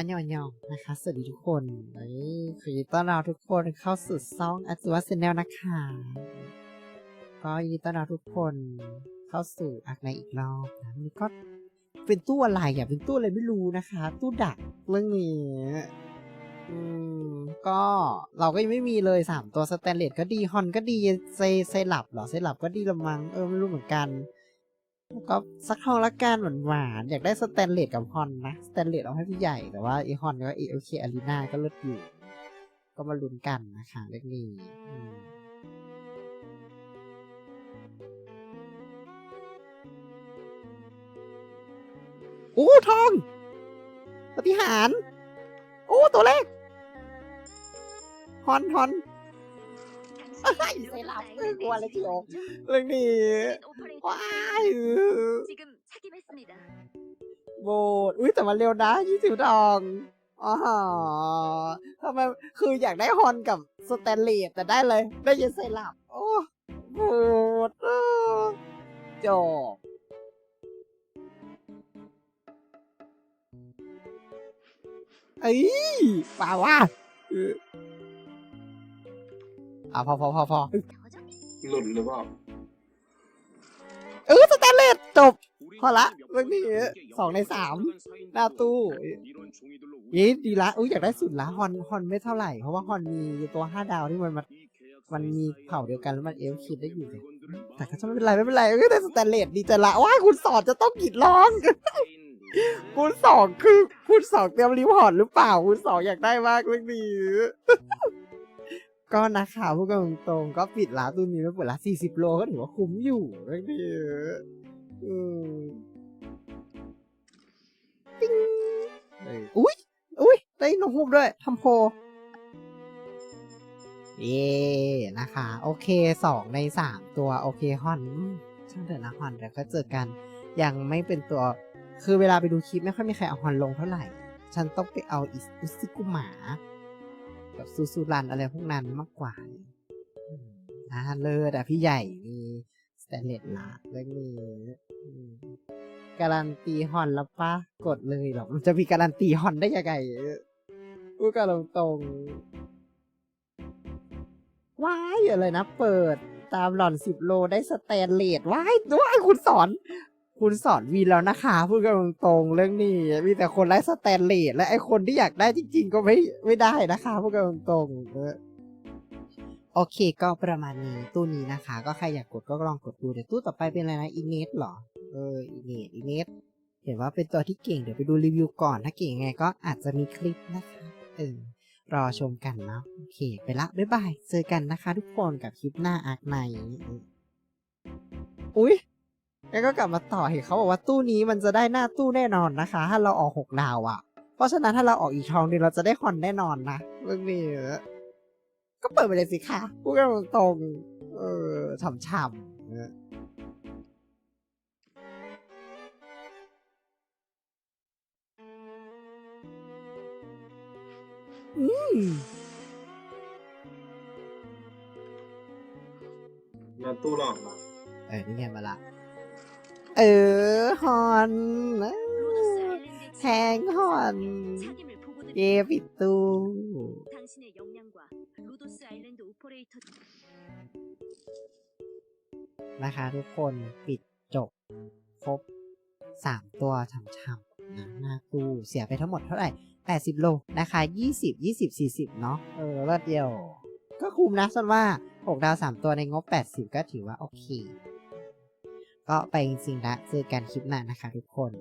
อันยองยองนะคะ สวัสดีทุกคนเอ้ยขอยินดีต้อนรับทุกคนเข้าสู่ซ่องอัจวะเซนแนลนะคะ ก็ยินดีต้อนรับทุกคนเข้าสู่อักในอีกรอบนะนี่ก็เป็นตู้อะไรอะเป็นตู้อะไรไม่รู้นะคะ ตู้ดักเรื่องนี้อืมก็เราก็ยังไม่มีเลยสามตัวสแตนเลสก็ดีฮอนก็ดีเซเซหลับเหรอเซหลับก็ดีละมังเออไม่รู้เหมือนกัน ก็สักทองละกันหวานหวานๆอยากได้สแตนเลสกับฮอนนะสแตนเลสเอาให้พี่ใหญ่แต่ว่าไอฮอนก็เอโอเคอารีนาก็เลิศอยู่ ก็มาลุ้นกันนะคะเรื่องนี้อืมโอ้ทองปฏิหาร โอ้ ตัวเลขฮอนฮอน เส่หลับกลัวเลยทีเดียวเรื่องนี้ว้าวโบดอุ้ยแต่มันเร็วนะยี่สิบดองอ๋อทำไมคืออยากได้ฮอนกับสแตนเลสแต่ได้เลย ได้ยินเหลับโอ้โบดจบเอ้ยป่าว่า อออะพอพอพอพอหลุดหรือเปล่าเออสแตนเลสจบ พอละเรื่องนี้สองในสามหน้าตู้ยี่ดีละอุ้ยอยากได้สุดละฮอนฮอนไม่เท่าไหร่ เพราะว่าฮอนมีตัวห้าดาวที่มันมันมันมีเผ่าเดียวกันแล้วมันเอลคิดได้อยู่เลยแต่ก็ไม่เป็นไรไม่เป็นไรเอ้ยแต่สแตนเลสดีใจละว้ายคุณสอนจะต้องกรีดร้องคุณสองคือคุณสองเตรียมรีพอร์ตหรือเปล่า คุณสองอยากได้มากเรื่องนี้ ก็นะคะพูดกันตรงๆก็ปิดร้านตัวนี้แล้วเปิดร้านสี่สิบโลก็ถือว่าคุ้มอยู่เรื่องนี้อืมปิ๊งเอ้ยอุ้ยอุ้ยได้นมฮูบด้วยทำโพเย่นะคะ โอเคสองในสามตัวโอเคฮอนช่างเถอะนะฮอนเดี๋ยวก็เจอกัน ยังไม่เป็นตัว คือเวลาไปดูคลิปไม่ค่อยมีใครเอาฮอนลงเท่าไหร่ ฉันต้องไปเอาอิอุซิกุหมา กับซูซูรันอะไรพวกนั้นมากกว่าอืมนะเลิศอะพี่ใหญ่มีสแตนเลสละเรื่องนี้อืมการันตีฮอนแล้วปะกดเลยเหรอมันจะมีการันตีฮอนได้ยังไงพูดกันตรงๆว้ายอะไรนะ เปิดตามหล่อนสิบโลได้สแตนเลสว้ายว้ายคุณสอน คุณสอนวีแล้วนะคะ พูดกันตรงๆเรื่องนี้ มีแต่คนไร้สแตนเลสและไอคนที่อยากได้จริง ๆ ก็ไม่ไม่ได้นะคะพูดกันตรงๆโอเคก็ประมาณนี้ตู้นี้นะคะ ก็ใครอยากกดก็ลองกดดูเดี๋ยวตู้ต่อไปเป็นอะไรนะอินเนสหรอเอออินเนสอินเนสเห็นว่าเป็นตัวที่เก่งเดี๋ยวไปดูรีวิวก่อนถ้าเก่งยังไงก็อาจจะมีคลิปนะคะเออรอชมกันเนาะโอเค ไปละบ๊ายบายเจอกันนะคะ ทุกคนกับคลิปหน้าอาร์คในอุ้ย แล้วก็กลับมาต่อเห็นเขาบอกว่าตู้นี้มันจะได้หน้าตู้แน่นอนนะคะ ถ้าเราออกหกดาวอะ่ะ เพราะฉะนั้นถ้าเราออกอีกทองหนึงเราจะได้คอนแน่นอนนะเรื่องนี้ก็เปิดไปเลยสิคะพูดกันตรงๆเออฉ่ำๆเอออืมมาตู้หลอกมาเออนี่ไงมาละ เออฮอนแทงฮอนเย่ปิดตูนะคะทุกคนปิดจบ ครบมตัวช่ำๆนะหน้ากูเสียไปทั้งหมดเท่าไหร่ 80 โลนะคะ20 20 40 เนาะเออเล็ดเดียว ก็คุ้มนะส่วนว่า 6 ดาว 3 ตัวในงบ 80 ก็ถือว่าโอเค ก็ไปจริงๆละเจอกันคลิปหน้านะคะทุกคน